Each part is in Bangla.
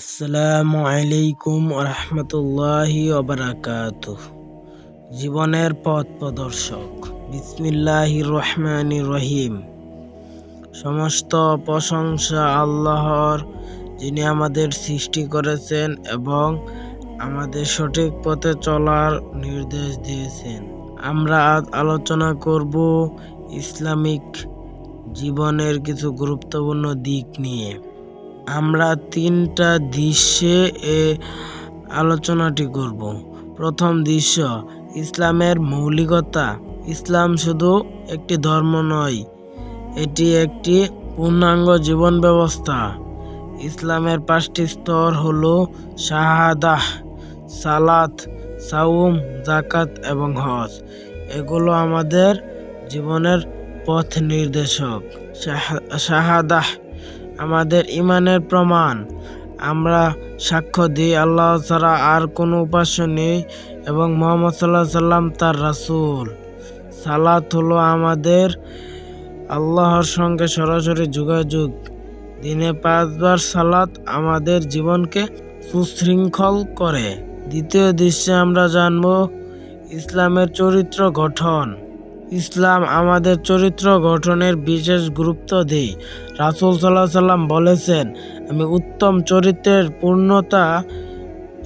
আসসালামু আলাইকুম রহমতুল্লাহি ওবরাকাত জীবনের পথ প্রদর্শক বিসমিল্লাহ রহমান রহিম। সমস্ত প্রশংসা আল্লাহর, যিনি আমাদের সৃষ্টি করেছেন এবং আমাদের সঠিক পথে চলার নির্দেশ দিয়েছেন। আমরা আজ আলোচনা করব ইসলামিক জীবনের কিছু গুরুত্বপূর্ণ দিক নিয়ে। আমরা তিনটা দৃশ্যে এ আলোচনাটি করব। প্রথম দৃশ্য, ইসলামের মৌলিকতা। ইসলাম শুধু একটি ধর্ম নয়, এটি একটি পূর্ণাঙ্গ জীবন ব্যবস্থা ইসলামের পাঁচটি স্তর হল শাহাদাহ সালাত, সাউম জাকাত এবং হজ। এগুলো আমাদের জীবনের পথ নির্দেশক। শাহাদাহ আমাদের ইমানের প্রমাণ। আমরা সাক্ষ্য দিই, আল্লাহ ছাড়া আর কোনো উপাস্য নেই এবং মোহাম্মদ সাল্লাহ সাল্লাম তার রাসুল। সালাত হলো আমাদের আল্লাহর সঙ্গে সরাসরি যোগাযোগ। দিনে পাঁচবার সালাত আমাদের জীবনকে সুশৃঙ্খল করে। দ্বিতীয় দৃশ্যে আমরা জানব, ইসলামের চরিত্র গঠন। ইসলাম আমাদের চরিত্র গঠনের বিশেষ গুরুত্ব দেয়। রাসুল সাল্লাহ সাল্লাম বলেছেন, আমি উত্তম চরিত্রের পূর্ণতা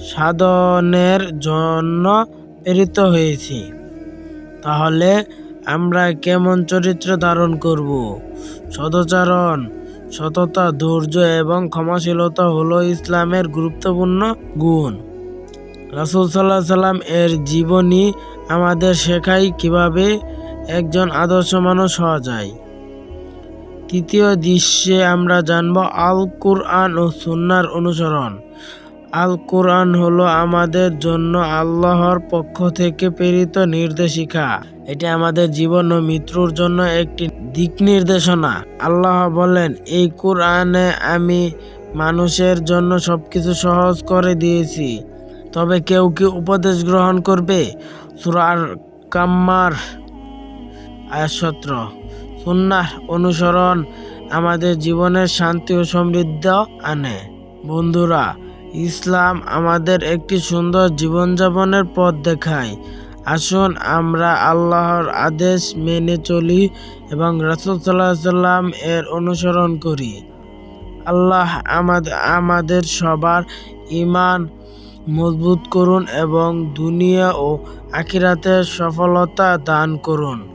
সাধনের জন্য প্রেরিত হয়েছি। তাহলে আমরা কেমন চরিত্র ধারণ করব? সদাচরণ, সততা, ধৈর্য এবং ক্ষমাশীলতা হলো ইসলামের গুরুত্বপূর্ণ গুণ। রাসুল সাল্লাহ সাল্লাম এর জীবনী আমাদের শেখায় কীভাবে একজন আদর্শ মানুষ হওয়া যায়। তৃতীয় দৃশ্যে আমরা জানব আল কুরআন ও সুন্নার অনুসরণ। আল কোরআন হলো আমাদের জন্য আল্লাহর পক্ষ থেকে প্রেরিত নির্দেশিকা। এটি আমাদের জীবন ও মৃত্যুর জন্য একটি দিক নির্দেশনা। আল্লাহ বলেন, এই কোরআনে আমি মানুষের জন্য সবকিছু সহজ করে দিয়েছি। তবে কেউ কি উপদেশ গ্রহণ করবে? সুরার কাম্মার আয়াসত্র। সুন্নাহ অনুসরণ আমাদের জীবনের শান্তি ও সমৃদ্ধ আনে। বন্ধুরা, ইসলাম আমাদের একটি সুন্দর জীবনযাপনের পথ দেখায়। আসুন আমরা আল্লাহর আদেশ মেনে চলি এবং রাসুল সাল্লাম এর অনুসরণ করি। আল্লাহ আমাদের সবার ইমান মজবুত করুন এবং দুনিয়া ও আখিরাতের সফলতা দান করুন।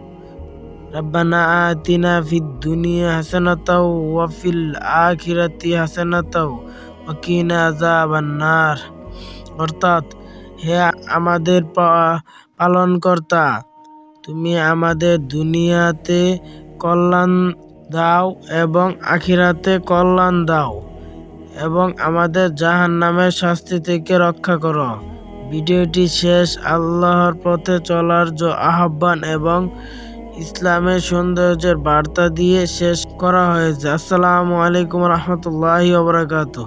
আতিনা ফিদ দুনিয়া হাসানাতাও ওয়া ফিল আখিরাতি হাসানাতাও ওয়া কিনা আযাবান্নার অর্থাৎ হে আমাদের পালনকর্তা, তুমি আমাদের দুনিয়াতে কল্যাণ দাও এবং আখিরাতে কল্যাণ দাও এবং আমাদের জাহান নামের শাস্তি থেকে রক্ষা করো। ভিডিওটি শেষ। আল্লাহর পথে চলার আহ্বান এবং ইসলামের সৌন্দর্যের বার্তা দিয়ে শেষ করা হয়েছে। আসসালামু আলাইকুম রহমতুল্লাহ ওবরাকাতু